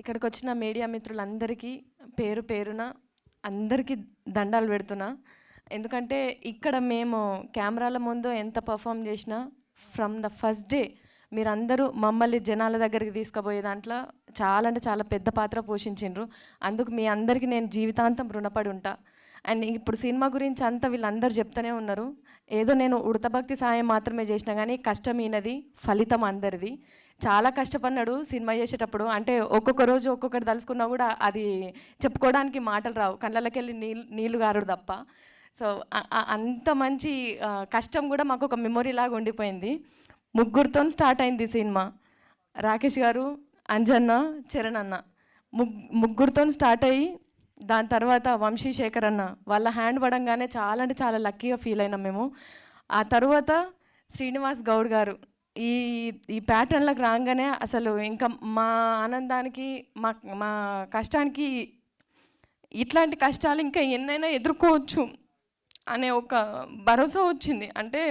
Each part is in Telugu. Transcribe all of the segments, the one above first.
ఇక్కడికి వచ్చిన మీడియా మిత్రులందరికీ పేరు పేరున అందరికీ దండాలు పెడుతున్నా. ఎందుకంటే ఇక్కడ మేము కెమెరాల ముందు ఎంత పర్ఫామ్ చేసినా ఫ్రమ్ ద ఫస్ట్ డే మీరందరూ మమ్మల్ని జనాల దగ్గరికి తీసుకుపోయే దాంట్లో చాలా అంటే చాలా పెద్ద పాత్ర పోషించిండ్రు. అందుకు మీ అందరికీ నేను జీవితాంతం రుణపడి ఉంటా. అండ్ ఇప్పుడు సినిమా గురించి అంతా వీళ్ళందరూ చెప్తూనే ఉన్నారు. ఏదో నేను ఉడతభక్తి సాయం మాత్రమే చేసినా కానీ కష్టం ఈయనది ఫలితం అందరిది. చాలా కష్టపడినాడు సినిమా చేసేటప్పుడు. అంటే ఒక్కొక్క రోజు ఒక్కొక్కటి తలుసుకున్నా కూడా అది చెప్పుకోవడానికి మాటలు రావు. కళ్ళకి వెళ్ళి నీళ్ళు నీళ్ళు గారుడు తప్ప. సో అంత మంచి కష్టం కూడా మాకు ఒక మెమొరీ లాగా ఉండిపోయింది. ముగ్గురితో స్టార్ట్ అయింది సినిమా. రాకేష్ గారు అంజన్న చరణ్ అన్న. ముగ్గురితో స్టార్ట్ అయ్యి దాని తర్వాత వంశీశేఖర్ అన్న వాళ్ళ హ్యాండ్ పడంగానే చాలా అంటే చాలా లక్కీగా ఫీల్ అయినాం మేము. ఆ తర్వాత శ్రీనివాస్ గౌడ్ గారు ఈ ఈ ప్యాటర్న్లకు రాగానే అసలు ఇంకా మా ఆనందానికి మా మా కష్టానికి ఇట్లాంటి కష్టాలు ఇంకా ఎన్నైనా ఎదుర్కోవచ్చు అనే ఒక భరోసా వచ్చింది. అంటే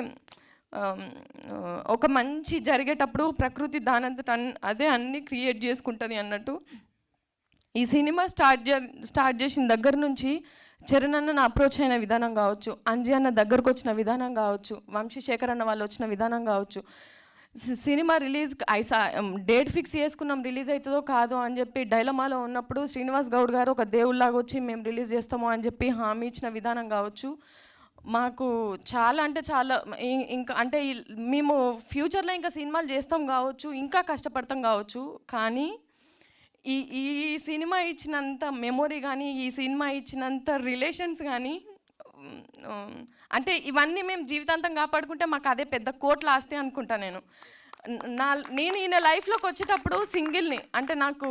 ఒక మంచి జరిగేటప్పుడు ప్రకృతి దానంతట అదే అన్ని క్రియేట్ చేసుకుంటుంది అన్నట్టు. ఈ సినిమా స్టార్ట్ చే స్టార్ట్ చేసిన దగ్గర నుంచి చరణ్ అన్న అప్రోచ్ అయిన విధానం కావచ్చు అంజీ అన్న దగ్గరకు వచ్చిన విధానం కావచ్చు వంశీశేఖర్ అన్న వాళ్ళు వచ్చిన విధానం కావచ్చు. సినిమా రిలీజ్ ఐసా డేట్ ఫిక్స్ చేసుకున్నాం రిలీజ్ అవుతుందో కాదో అని చెప్పి డైలమాలో ఉన్నప్పుడు శ్రీనివాస్ గౌడ్ గారు ఒక దేవుళ్ళలాగా వచ్చి మేము రిలీజ్ చేస్తాము అని చెప్పి హామీ ఇచ్చిన విధానం కావచ్చు. మాకు చాలా అంటే చాలా ఇంకా అంటే మేము ఫ్యూచర్లో ఇంకా సినిమాలు చేస్తాం కావచ్చు ఇంకా కష్టపడతాం కావచ్చు కానీ ఈ ఈ సినిమా ఇచ్చినంత మెమొరీ కానీ ఈ సినిమా ఇచ్చినంత రిలేషన్స్ కానీ అంటే ఇవన్నీ మేము జీవితాంతం కాపాడుకుంటే మాకు అదే పెద్ద కోట్ల ఆస్తి అనుకుంటా నేను. నా నేను ఈయన లైఫ్లోకి వచ్చేటప్పుడు సింగిల్ని అంటే నాకు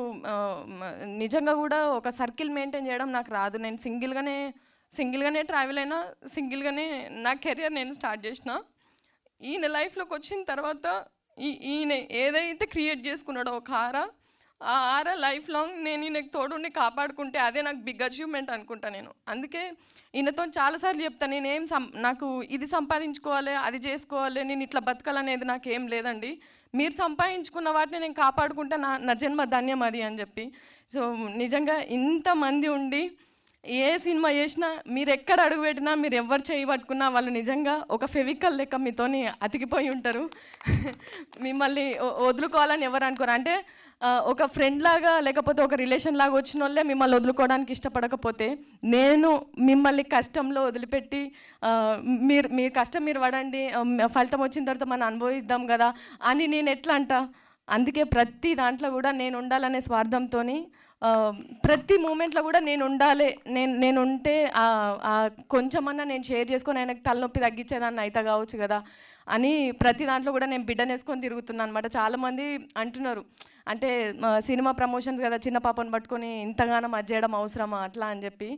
నిజంగా కూడా ఒక సర్కిల్ మెయింటైన్ చేయడం నాకు రాదు. నేను సింగిల్గానే సింగిల్గానే ట్రావెల్ అయినా సింగిల్గానే నా కెరియర్ నేను స్టార్ట్ చేసిన. ఈయన లైఫ్లోకి వచ్చిన తర్వాత ఈ ఈయన ఏదైతే క్రియేట్ చేసుకున్నాడో ఒక ఆర ఆ ఆర లైఫ్ లాంగ్ నేను ఈయనకు తోడుండి కాపాడుకుంటే అదే నాకు బిగ్ అచీవ్మెంట్ అనుకుంటా నేను. అందుకే ఈయనతో చాలాసార్లు చెప్తాను నేనేం సం నాకు ఇది సంపాదించుకోవాలి అది చేసుకోవాలి నేను ఇట్లా బతకాలనేది నాకు ఏం లేదండి. మీరు సంపాదించుకున్న వాటిని నేను కాపాడుకుంటే నా నా జన్మ ధన్యం అది అని చెప్పి. సో నిజంగా ఇంతమంది ఉండి ఏ సినిమా చేసినా మీరు ఎక్కడ అడుగు పెట్టినా మీరు ఎవరు చేయి పట్టుకున్నా వాళ్ళు నిజంగా ఒక ఫెవికల్ లెక్క మీతోని అతికిపోయి ఉంటారు. మిమ్మల్ని వదులుకోవాలని ఎవరు అనుకోరు. అంటే ఒక ఫ్రెండ్ లాగా లేకపోతే ఒక రిలేషన్ లాగా వచ్చిన వాళ్ళే మిమ్మల్ని వదులుకోవడానికి ఇష్టపడకపోతే నేను మిమ్మల్ని కష్టంలో వదిలిపెట్టి మీరు మీరు కష్టం మీరు పడండి ఫలితం వచ్చిన తర్వాత మనం అనుభవిద్దాం కదా అని నేను ఎట్లా అంట? అందుకే ప్రతి దాంట్లో కూడా నేను ఉండాలనే స్వార్థంతోని ప్రతి మూమెంట్లో కూడా నేను ఉండాలి. నేను నేను ఉంటే ఆ- కొంచెమన్నా నేను షేర్ చేసుకొని ఆయనకు తలనొప్పి తగ్గించేదాన్ని అయితే కావచ్చు కదా అని ప్రతి దాంట్లో కూడా నేను బిడ్డనేసుకొని తిరుగుతున్నాను అనమాట చాలామంది అంటున్నారు. అంటే సినిమా ప్రమోషన్స్ కదా చిన్న పాపను పట్టుకొని ఇంతగానో అది చేయడం అవసరమా? అట్లా అని చెప్పి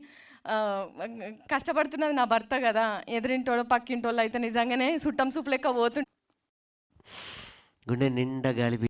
కష్టపడుతున్నది నా భర్త కదా. ఎదురింటోళ్ళు పక్కింటోళ్ళు అయితే నిజంగానే సుట్టం సూపు లెక్క పోతుంటే గుండె నిండా గాలి